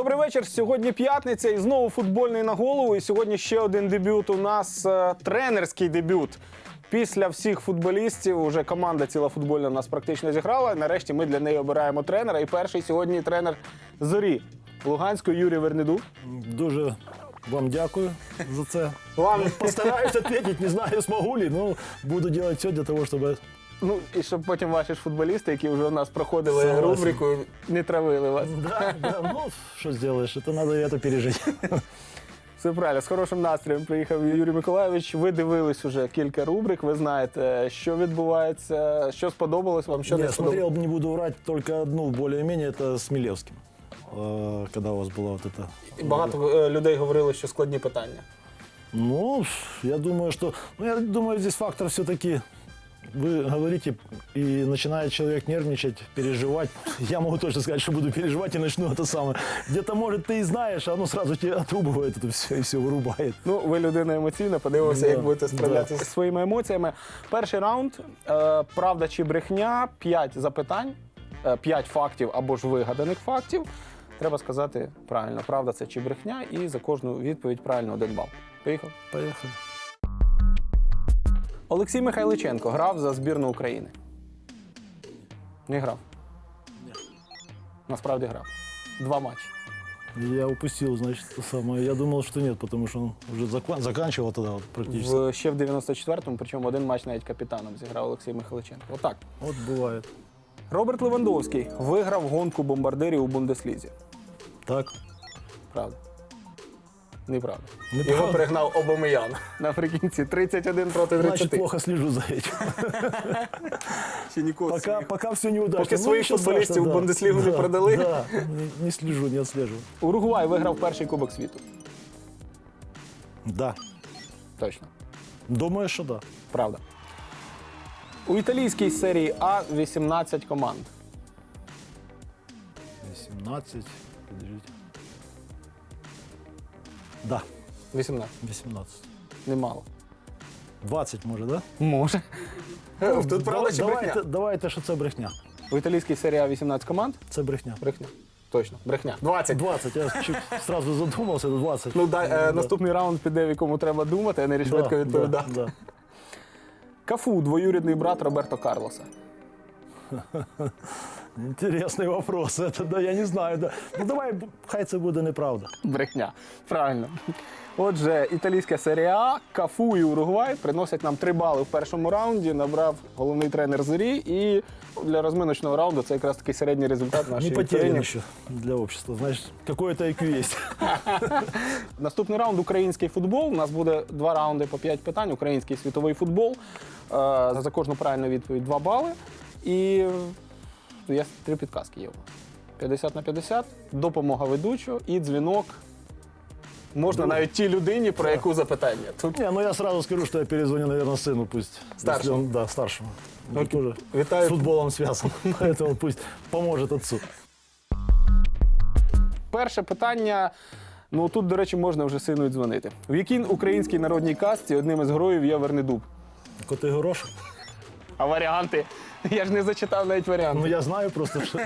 Добрий вечір. Сьогодні п'ятниця і знову футбольний на голову. І сьогодні ще один дебют. У нас е, тренерський дебют. Після всіх футболістів уже команда ціла футбольна у нас практично зіграла. Нарешті ми для неї обираємо тренера. І перший сьогодні тренер зорі Луганської Юрій Вернедуб. Дуже вам дякую за це. Вам Постараюсь ответить, не знаю, смогу ли, но буду делать все для того, чтобы... ну і щоб потім ваші ж футболісти, які вже у нас проходили Согласен. рубрику, не травили вас. Да, да, ну, что сделаешь, это надо и это пережить. Все правильно, з хорошим настроєм приїхав Юрій Миколайович. Ви дивились уже кілька рубрик. Ви знаєте, що відбувається, що сподобалось вам, що Я не сподобалось. смотрел, не буду врать, только одну более-менее, это с Милевским. Э, Когда у вас была вот эта... І Багато е, людей говорили, що складні питання. Ну, я думаю, что... Ну, я думаю, здесь фактор все-таки... Вы говорите, и начинает человек нервничать, переживать. Я могу точно сказать, что буду переживать и начну это самое. Где-то, может, ты и знаешь, а оно сразу тебе отрубывает это все и все вырубает. Ну, ви людина емоційна, подивимося, Да, як будете да. справлятися зі своїми емоціями. Перший раунд е, правда чи брехня, п'ять запитань, е, п'ять фактів або ж вигаданих фактів. Треба сказати правильно, правда це чи брехня, і за кожну відповідь правильно один бал. Поїхав. Поехали. Олексій Михайличенко грав за збірну України. Не грав. Насправді грав. Два матчі. Я упустил, значит, это самое. Я думал, что нет, потому что он уже закан- заканчивал тогда вот практически. В, ще в 94-му, причому один матч навіть капітаном зіграв Олексій Михайличенко. Отак. Вот бывает. Роберт Левандовський виграв гонку бомбардирів у Бундеслізі. Так. Правда. Неправда. Неправда. Його перегнав Обомиян наприкінці 31 проти 30. Значит, плохо слежу за этим. Ще ніколи Пока, пока все неудачно. Поки своїх ничего футболистов страшного, в Бундеслигу не продали. Да, не, не слежу, не отслеживаю. Уругвай виграв перший кубок світу. Да. Точно. Думаю, что да. Правда. У італійській серії А 18 команд. 18. Подождите. Да, 18. 18. Немало. 20 може, да? Може. Тут правда чи давайте, брехня? давайте, що це брехня. У італійській серії 18 команд. Це брехня. Брехня. Точно. Брехня. 20. 20, я чуть сразу задумався, 20. Ну, дай, е, наступний раунд піде, в якому треба думати, а не Да, швидко да, відповідати. да. Кафу, двоюрідний брат Роберто Карлоса. Интересный вопрос. Это да, я не знаю. Да. Ну давай, хай це буде неправда. Брехня. Правильно. Отже, італійська серія А, Кафу і Уругвай приносять нам три бали в першому раунді. Набрав головний тренер зорі. І для розминочного раунду це якраз такий середній результат Не нашої потерян вікторини. еще для общества. Значит, какое-то IQ есть. Наступний раунд український футбол. У нас буде два раунди по п'ять питань. Український світовий футбол. Е, За кожну правильну відповідь два бали. І ну, є три підказки є у вас. 50 на 50, допомога ведучого і дзвінок. Можна навіть тій людині, про яку запитання. Тут Не, ну я сразу скажу, что я перезвоню, наверное, сыну пусть. Старшему. Если он, да, старшему. Он Окей. тоже Витаю. с футболом связан. Поэтому пусть поможет отцу. перше питання. Ну тут, до речі, можна вже сину й дзвонити. В якій українській народній казці одним із героїв є Вернедуб? Коты горошек. А варіанти? Я ж не зачитав навіть варіанти. Ну я знаю просто, что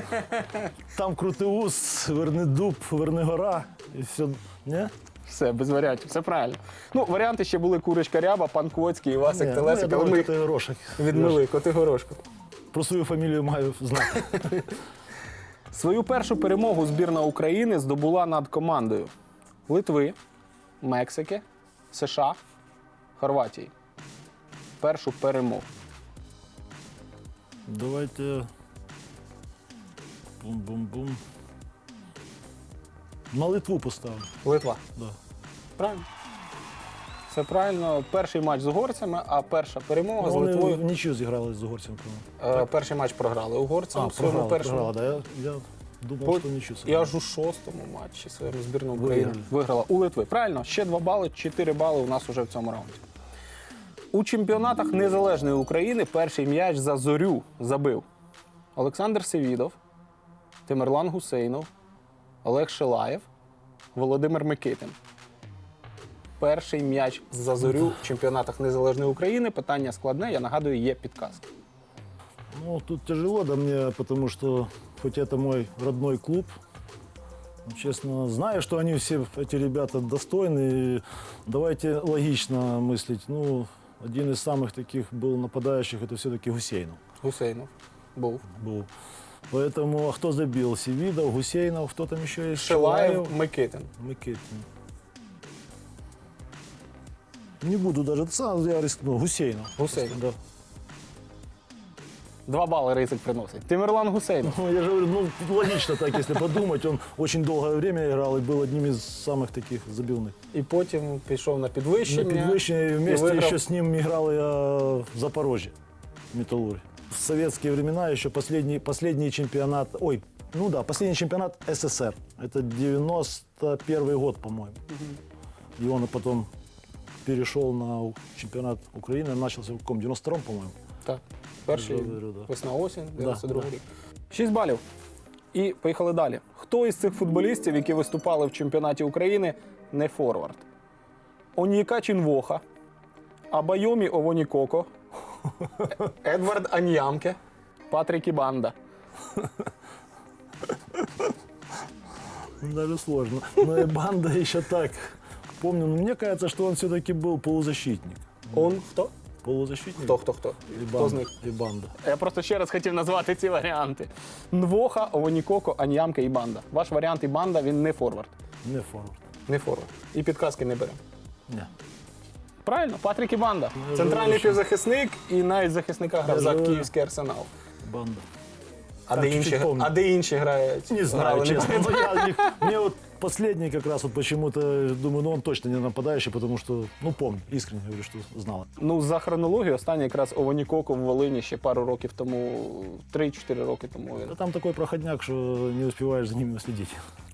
там Крутеус, Вернедуб, Вернигора и все. Не? Все, без варіантів, все правильно. Ну, варіанти ще були Курочка Ряба, пан Коцький, Івасик Не, ну, я Телесик, але думаю, ми їх Коти горошек. відмили, коти горошку. Про свою фамілію маю знати. Свою першу перемогу збірна України здобула над командою Литви, Мексики, США, Хорватії. Першу перемогу. Давайте. Бум-бум-бум. На Литву поставлю. Литва. Да. Правильно. Все правильно. Перший матч з угорцями, а перша перемога з Вони Литвою. нічию зіграли з угорцями. Е, Перший матч програли угорцям А, в своєму програла, першому. програла, да? Я, я думав, По- що нічию. І аж у шостому матчі своєму збірну України Виграли. виграла у Литви. Правильно, ще два бали, чотири бали у нас уже в цьому раунді. У чемпіонатах Незалежної України перший м'яч за зорю забив Олександр Севідов, Тимирлан Гусейнов, Олег Шилаєв, Володимир Микитин. Перший м'яч за зорю в чемпіонатах Незалежної України. Питання складне, я нагадую, є підказка. Ну, тут тяжело, да, мне, потому что хоть это мой родной клуб, Ну, Честно, знаю, что они все, эти ребята, достойны. Давайте логично мыслить. Ну, один из самых таких был нападающих, это все-таки Гусейнов Гусейнов був. был. Поэтому, а кто забил? Севидов, Гусейнов, кто там еще есть? Шилаєв, Микитин. Микитин. Не буду даже, сам я рискну. Гусейнов. Гусейнов. Да. Два бали ризик приносить. Тимирлан Гусейнов. Ну, я же говорю, ну, логично так, если подумать. Он очень долгое время играл и был одним из самых таких забивных. І потім пішов на На підвищення. Підвищення, и вместе и выиграл. еще с ним играл я в Запорожье, Металлург. В советские времена еще последний, последний чемпионат, ой, ну да, последний чемпионат СССР. Это 91 год, по-моему. И он потом перешел на у- чемпионат Украины, начался в каком, 92-м, по-моему. Так. Перший Я говорю, весна-осінь, 92 да. рік. Шість балів. І поїхали далі. Хто із цих футболістів, які виступали в чемпіонаті України, не форвард? Оніка Чінвоха, Абайомі Овонікоко, Едвард Аньямке, Патрік Ібанда. Ну, Даже сложно. Но и банда еще так. Помню, но мне кажется, что он все-таки был полузащитник. Он хто? Полузащитник? Хто, хто, хто? И Хто з банда. них? И. Я просто ще раз хотів назвати ці варіанти: Нвоха, Овонікоко, Аніямка і Банда. Ваш варіант і банда він не форвард. Не форвард. Не форвард. І підказки не беремо. Ні. Правильно, Патрік і банда. я Центральний півзахисник і навіть захисника грав за київський арсенал. Банда. А, де інші, а де інші грають? Не знаю, Грали, честно. но я не- Мне вот последний как раз вот почему-то думаю, ну он точно не нападающий, потому что, ну помню, искренне говорю, что знал. Ну, за хронологією, останній якраз Овонікоко в Волині ще пару років тому, 3-4 роки тому. Да там такой проходняк, что не успеваешь за ними следить.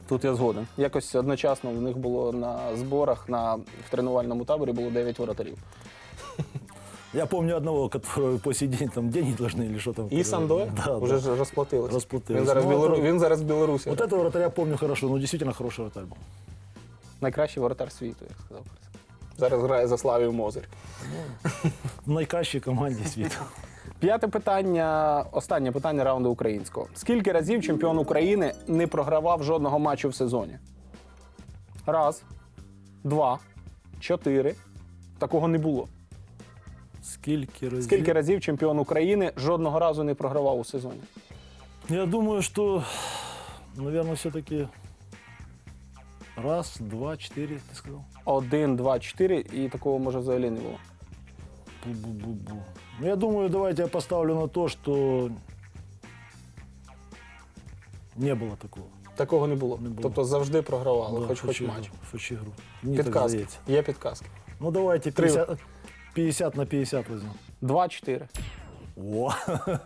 Тут я згоден. Якось одночасно в них було на зборах на в тренувальному таборі було 9 воротарів. Я помню одного, которого по сей день там деньги должны или что там. І который- Сандой Да, вже да. ж розплатились. Розплатились. Він зараз, в Ну, Білору... то- він зараз в Білорусі. Вот этого вратаря помню хорошо, ну действительно хороший вратарь был. Найкращий воротар світу, як сказав Христо. Зараз грає за Славію Мозир. В найкращей команде світу. П'яте питання, останнє питання раунду українського. Скільки разів чемпіон України не програвав жодного матчу в сезоні? Раз, два, чотири. Такого не було. Скільки разів? Скільки разів чемпіон України жодного разу не програвав у сезоні? Я думаю, что, наверное, все-таки раз, два, четыре, ты сказал? Один, два, чотири, і такого може взагалі не було. Бу-бу-бу-бу. Ну, я думаю, давайте я поставлю на то, что не было такого. Такого не було. Не було. Тобто завжди програвали, Да, хоч хоч ігру, матч. Хоч ігру. Мені так Підказки. здається. Є підказки. Ну давайте Три. 50, 50 на 50 возьмем. Два-чотири. О,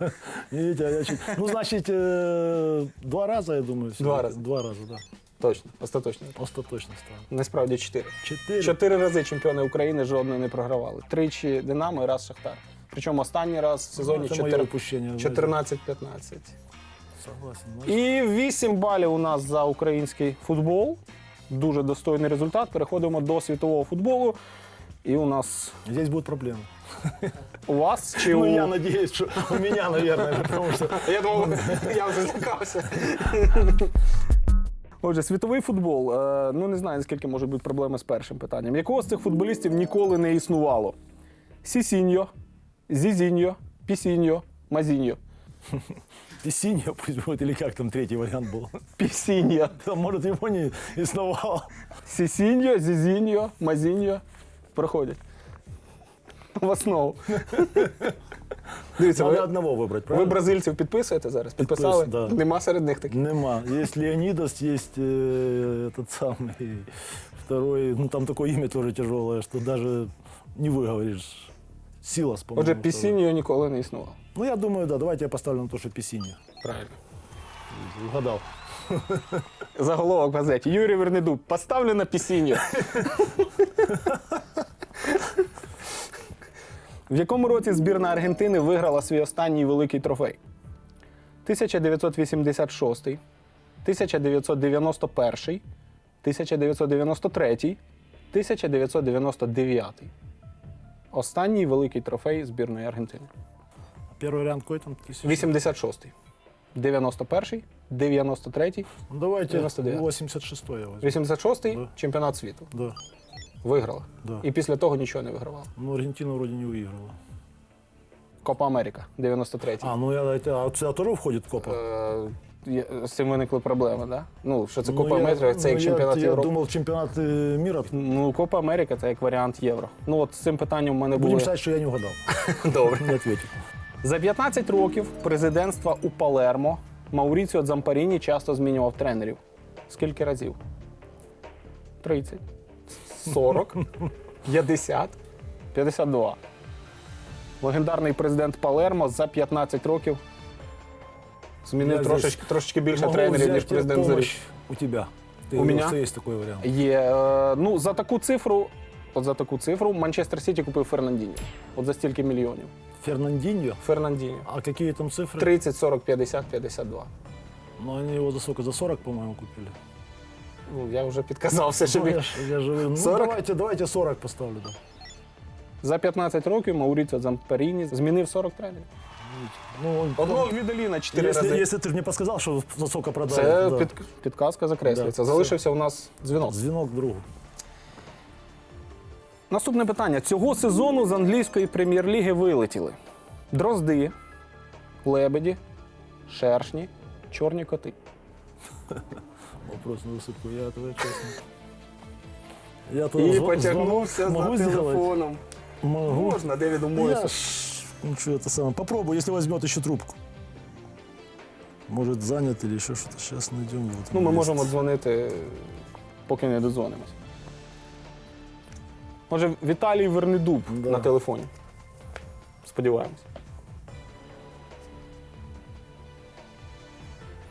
видите, а я чуть... Ну, значит, э, два раза, я думаю. Два всё-таки. раза. Два раза, да. Точно, остаточно. Остаточно ставлю. Насправді чотири. Четыре. Чотири рази чемпіони України жодної не програвали. Тричі Динамо і раз Шахтар. Причому останній раз в сезоні Ну, це моє 4 упущення. 14-15. Согласен. Ну, І 8 балів у нас за український футбол. Дуже достойний результат. Переходимо до світового футболу. І у нас Здесь будут проблемы. у вас чи Ну, у я надеюсь, что у меня, наверное, потому что... Я думав, я вже злякався. Отже, світовий футбол. Е, Ну не знаю, наскільки можуть бути проблеми з першим питанням. Якого з цих футболістів ніколи не існувало? Сісіньо, Зізіньо, Пісіньо, Мазіньо. Песинья пусть будет, или как там третий вариант был. Пісіньо. Там, может, его не иснувало. Сісіньо, Зізіньо, Мазіньо Проходять. В основу. Дивіться, Надо ви, одного выбрать, ви правильно? бразильців підписуєте зараз? Підписали? Підпис- да. Нема серед них таких. Нема. Есть Леонидас, есть э, этот самый второй. Ну, там такое имя тоже тяжелое, что даже не выговоришь. Сила, по-моему. Отже, второй. Пісіньо ніколи не існував. Ну, я думаю, да, давайте я поставлю на то, что Песинья. Правильно. Угадал. Заголовок в газеті. Юрій Вернедуб. Поставлю на пісінню. В якому році збірна Аргентини виграла свій останній великий трофей? 1986, 1991, 1993, 1999. Останній великий трофей збірної Аргентини. Первый вариант какой там? Тысяч? 86, 91, 93-й, Ну, давайте 99. 86 я возьму. 86-й Да. чемпіонат світу. Да, Виграла. да. І після того нічого не вигравала. Ну, Аргентина вроде не выиграла. Копа Америка, 93-й. А, ну я, это, а это тоже входит в Копа? Е, є- з цим виникли проблеми, да? Ну, що це Ну, Копа я- Америка, це як ну, чемпіонат я, я Європи. думал, чемпионат э, мира. Ну, Копа Америка це як варіант євро. Ну, от з цим питанням в мене Будем було. считать, что я не угадал. Добре. Не ответил. За 15 років президентства у Палермо Мауріціо Дзампаріні часто змінював тренерів. Скільки разів? 30, 40, 50, 52. Легендарний президент Палермо за 15 років змінив Я трошечки, трошечки більше Могу тренерів, взять ніж президент Зорі. помощь у тебя. Ты, У меня? что есть такой вариант. Є. е, Ну, за таку цифру, от за таку цифру Манчестер Сіті купив Фернандіньо. От за стільки мільйонів. Фернандиньо. Фернандіньо. А какие там цифры? 30, 40, 50, 52. Ну, они его за сколько? За 40, по-моему, купили. Ну, я вже підказався, що Ну, він. я, ж- я говорю, ну, 40? давайте, давайте 40 поставлю. Да. За 15 років Мауріціо Зампаріні змінив 40 тренерів. Ну, Одного Відаліна 4 если, рази. если ты же не подсказал, что за сколько продали. Це да. під, підказка закреслюється. Да, Залишився у нас дзвінок. Звенок другу. Наступне питання. Цього сезону з англійської прем'єр-ліги вилетіли дрозди, лебеді, шершні, чорні коти. Вопрос на высыпку. Я этого честно. Я тут І зв- потягнувся звонок могу за сделать? телефоном. Могу. Можна, Девіду Я Мойсу. ж, ну что это самое. Попробуй, если возьмет еще трубку. Может занят или еще что-то. Сейчас найдем. Вот Ну, он ми есть. можемо дзвонити, поки не додзвонимось. Може, Віталій Вернедуб Да. на телефоні. Сподіваємось.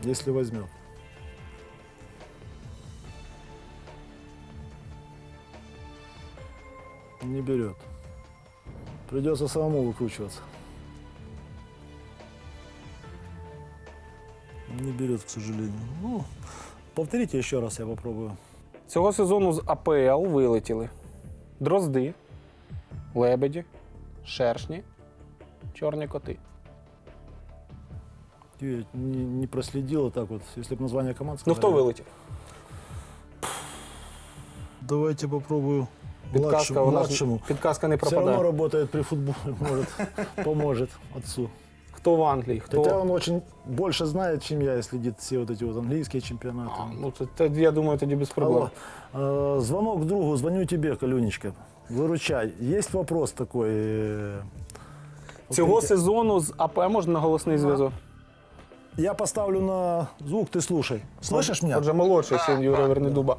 Если возьмет. Не берет. Придется самому выкручиваться. Не берет, к сожалению. Ну, повторите еще раз, я попробую. Цього сезону з АПЛ вилетіли дрозди, лебеді, шершні, чорні коти. Я не, не проследил, так вот, если бы название команд Ну сказали. хто вилетів? Давайте попробую Підказка, младшему. вона ж- младшему. підказка не Все равно пропадає. работает при футболе, может, поможет отцу. Хто в Англії? Хто? Хотя он очень больше знает, чем я, и следит все вот эти вот английские чемпионаты. А, ну, це, це, я думаю, тоді без проблем. Алло. Э, звонок другу, звоню тебе, Калюнечка. Выручай. Есть вопрос такой. э, Цього вот видите, сезону з АП можна на голосний зв'язок? Я поставлю на звук, ты слушай. Слышишь меня? Отже, молодший син Юрія Вернедуба.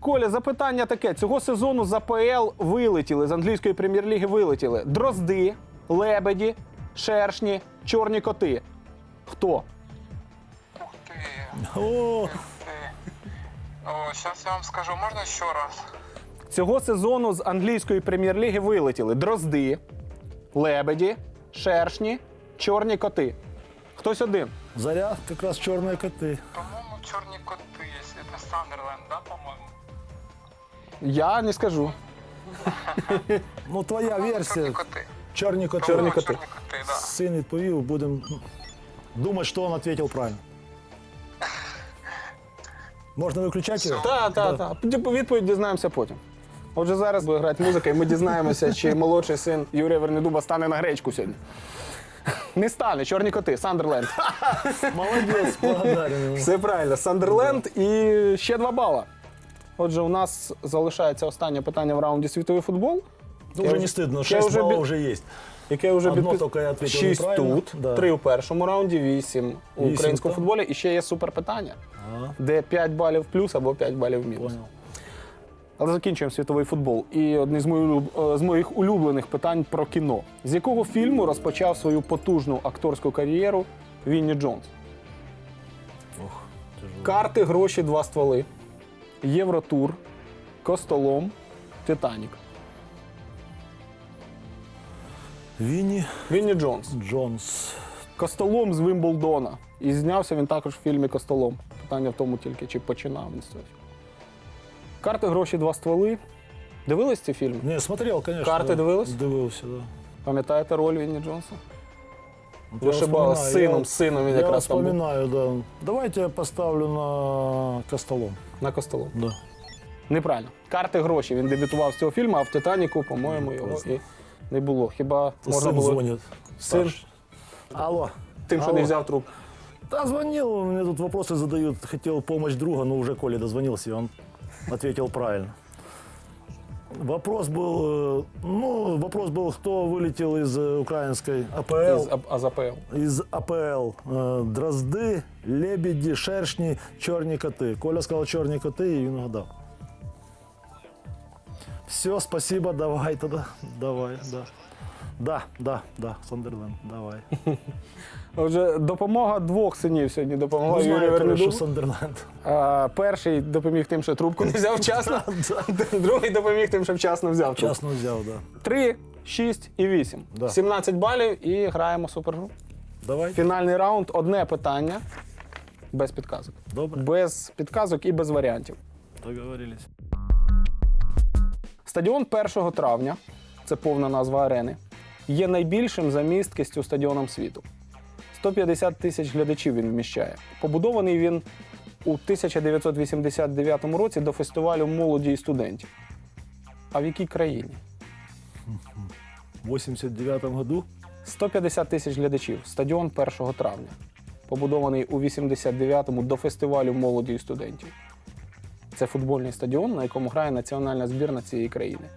Коля, запитання таке: цього сезону з АПЛ вилетіли з англійської прем'єр-ліги вилетіли дрозди, лебеді, шершні, чорні коти. Хто? Ух ты, О, ты. О, сейчас я вам скажу, можно еще раз? Цього сезону з англійської прем'єр-ліги вилетіли дрозди, лебеді, шершні, чорні коти. Хтось один. заря, как раз черные коты. По-моему, черные коты, если это Сандерленд, да, по-моему? Я не скажу. Ну, твоя По-моему, версия. Черные коты. Черные коты. Чорні По-моему, коти. Черные коты, да. Сын відповів, будем думать, что он ответил правильно. Можно выключать его? Так, так, так. Відповідь дізнаємося потім. Отже, зараз буде грати музика, і ми дізнаємося, чи молодший син Юрія Вернедуба стане на гречку сьогодні. Не стане, чорні коти, Сандерленд. Молодец, благодарен ему. Все правильно, Сандерленд і ще два бала. Отже, у нас залишається останнє питання в раунді світовий футбол, Ну, уже не стыдно, Я 6 уже баллов уже есть. яке вже Одно тільки я відповів Шість неправильно. тут, Да. три у першому раунді, вісім у Вісім українському там. футболі. І ще є суперпитання, А, де 5 балів плюс або 5 балів мінус. понял. Але закінчуємо світовий футбол. І одне з моїх, улюб- е, з моїх улюблених питань про кіно. З якого фільму розпочав свою потужну акторську кар'єру Вінні Джонс? Ох, тяжело. Карти, гроші, два стволи. Євротур, Костолом, Титанік. Винни Вінні Джонс. Джонс. Костолом з Вимблдона. І знявся він також в фільмі Костолом. Питання в тому тільки, чи починав він з цього. Карти, гроші, два стволи. Дивились ці фільми? Не, смотрел, конечно. Карты да. дивились? Дивился, да. Пам'ятаєте роль Вінні Джонса? Вот я Вишибали з вспоминаю, сином, я- з сином він Я якраз там був. вспоминаю, да. Давайте я поставлю на Костолом. на костолу. Да. Неправильно. Карти гроші. Він дебютував з цього фільму, а в Титаніку, по-моєму, його і не було. Хіба можна Сын було звонит. Сын? Саш. Алло. тим, що Алло. не взяв труп. Да, звонил, мне тут вопросы задают. Хотел помощь друга, но уже Коля дозвонился, и он ответил правильно. Вопрос был, э, ну, вопрос был, кто вылетел из э, украинской АПЛ. Із А- Азапел. Из АПЛ. Э, Дрозды, лебеди, шершни, черные коты. Коля сказал черные коты и він угадав. Все, спасибо, давай тогда. Давай, да. Да, да, да, Сандерленд, давай. Отже, допомога двох синів сьогодні допомогла Ну, Юрію знаю, Вернеду. Сандерленд. А, перший допоміг тим, що трубку не взяв вчасно. Другий допоміг тим, що вчасно взяв трубку. Чесно взяв, да. 3, 6 і 8. Да. 17 балів і граємо супергру. Давай. Фінальний раунд одне питання без підказок. Добре. Без підказок і без варіантів. Договорились. Стадіон 1 травня, це повна назва арени, є найбільшим за місткістю стадіоном світу. 150 тисяч глядачів він вміщає. Побудований він у 1989 році до фестивалю молоді і студентів. А в якій країні? В 89-му году 150 тисяч глядачів. Стадіон 1 травня. Побудований у 89-му до фестивалю молоді і студентів. Це футбольний стадіон, на якому грає національна збірна цієї країни.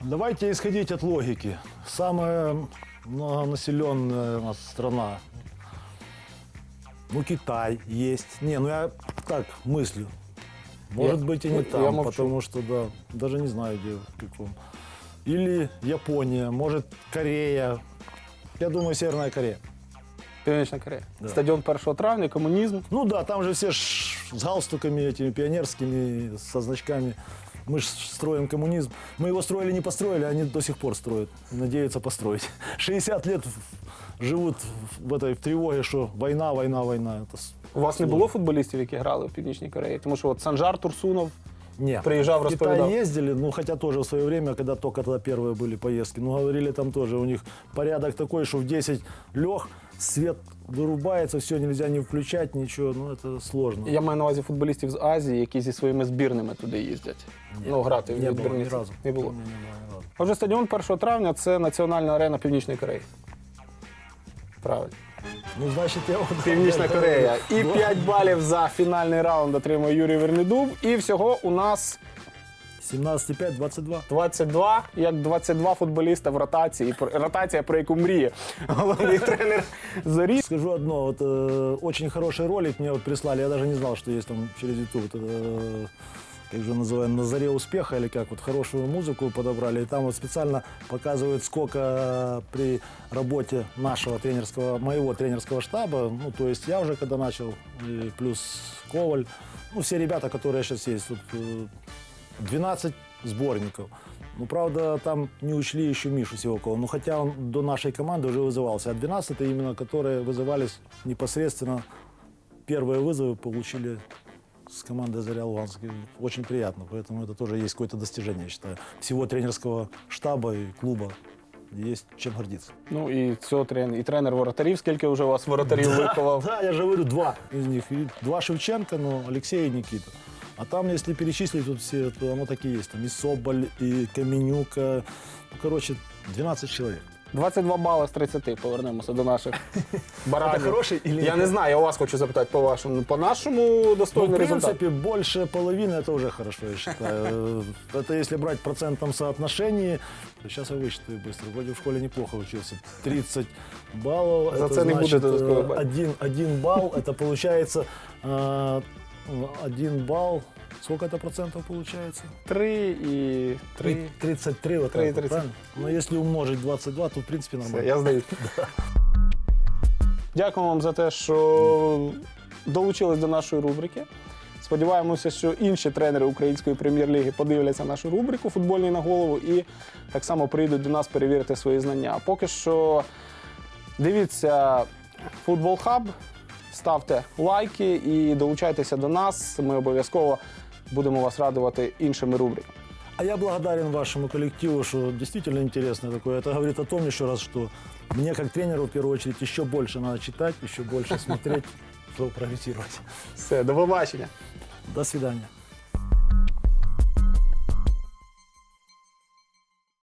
Давайте исходить от логики. Самая многонаселенная у нас страна. Ну, Китай есть. Не, ну я так мыслю. Может Я- быть и ну, не я там, молчу. потому что, да, даже не знаю, где, в каком. Или Япония, может, Корея. Я думаю, Северная Корея. Північна Корея. Да. Стадіон 1 травня, комунізм. Ну да, там же все ж с галстуками этими пионерскими, со значками. Мы же строим коммунизм. Мы его строили, не построили, они до сих пор строят. Надеются построить. 60 лет живут в этой в тревоге, что война, война, война. Это с- У вас не сложно. було футболістів, які грали в Північній Кореї? Тому що от Санжар Турсунов Нет. Приезжал, в Китай рассказал. ездили, ну хотя тоже в свое время, когда только тогда первые были поездки. Ну говорили там тоже, у них порядок такой, что в 10 лег, свет вырубается, все нельзя не включать, ничего, ну это сложно. Я маю на увазі футболістів з Азії, які зі своїми збірними туди їздять. Ну, грати в не було ні разу. Не було. Було ні разу. Отже, стадіон 1 травня це національна арена Північної Кореї. Правильно. Ну, значит, я. Північна Корея. І 5 балів за фінальний раунд отримує Юрій Вернедуб. І всього у нас 17,5, 22. 22, як 22 футболіста в ротації. Про- Ротація, про яку мріє головний тренер Зорі. Скажу одно, вот э, очень хороший ролик мне вот прислали, я даже не знал, что есть там через YouTube, вот, э, как же называем, на заре успеха или как, вот хорошую музыку подобрали, и там вот специально показывают, сколько э, при работе нашего тренерского, моего тренерского штаба, ну, то есть я уже когда начал, и плюс Коваль, ну, все ребята, которые сейчас есть, вот, э, 12 сборников. Ну, правда, там не учли еще Мишу Сивакова. Ну, хотя он до нашей команды уже вызывался. А 12 именно, которые вызывались непосредственно, первые вызовы получили с командой «Заря Луганск». И Очень приятно, поэтому это тоже есть какое-то достижение, я считаю. Всего тренерского штаба и клуба есть чем гордиться. Ну і цього тренер, і тренер воротарів, скільки вже у вас воротарів виховав. Да, я же говорю, два из них. И два Шевченко, но Алексей и Никита. А там, если перечислить тут все, то оно так и есть. Там и Соболь, и Каменюка. Ну, короче, 12 человек. 22 бали з 30, повернемося до наших баранів. Це хороший или Я ні? не знаю, я у вас хочу запитати по вашому. По нашому Ну, в достойний результат. принципе, больше половины это уже хорошо, я считаю. Это если брать в процентном соотношении, то сейчас я высчитаю быстро. Вроде в школе неплохо учился. 30 баллов. За это це не буде значит, додаткового э, балу. один, один балл, это получается э, один балл. Сколько это процентов получается? 3 і 3. 33, вот Три, так вот, 30. правильно? Но если умножить 22, то в принципе Все, нормально. я здаю. Дякую вам за те, що долучились до нашої рубрики. Сподіваємося, що інші тренери української прем'єр-ліги подивляться нашу рубрику Футбольний на голову і так само прийдуть до нас перевірити свої знання. А поки що дивіться Футбол Хаб, ставте лайки і долучайтеся до нас. Ми обов'язково будемо вас радувати іншими рубриками. А я благодарен вашему коллективу, что действительно интересно такое. Это говорит о том еще раз, что мне как тренеру в первую очередь еще больше надо читать, еще больше смотреть, чтобы прогрессировать. Все, до побачення. До свидания.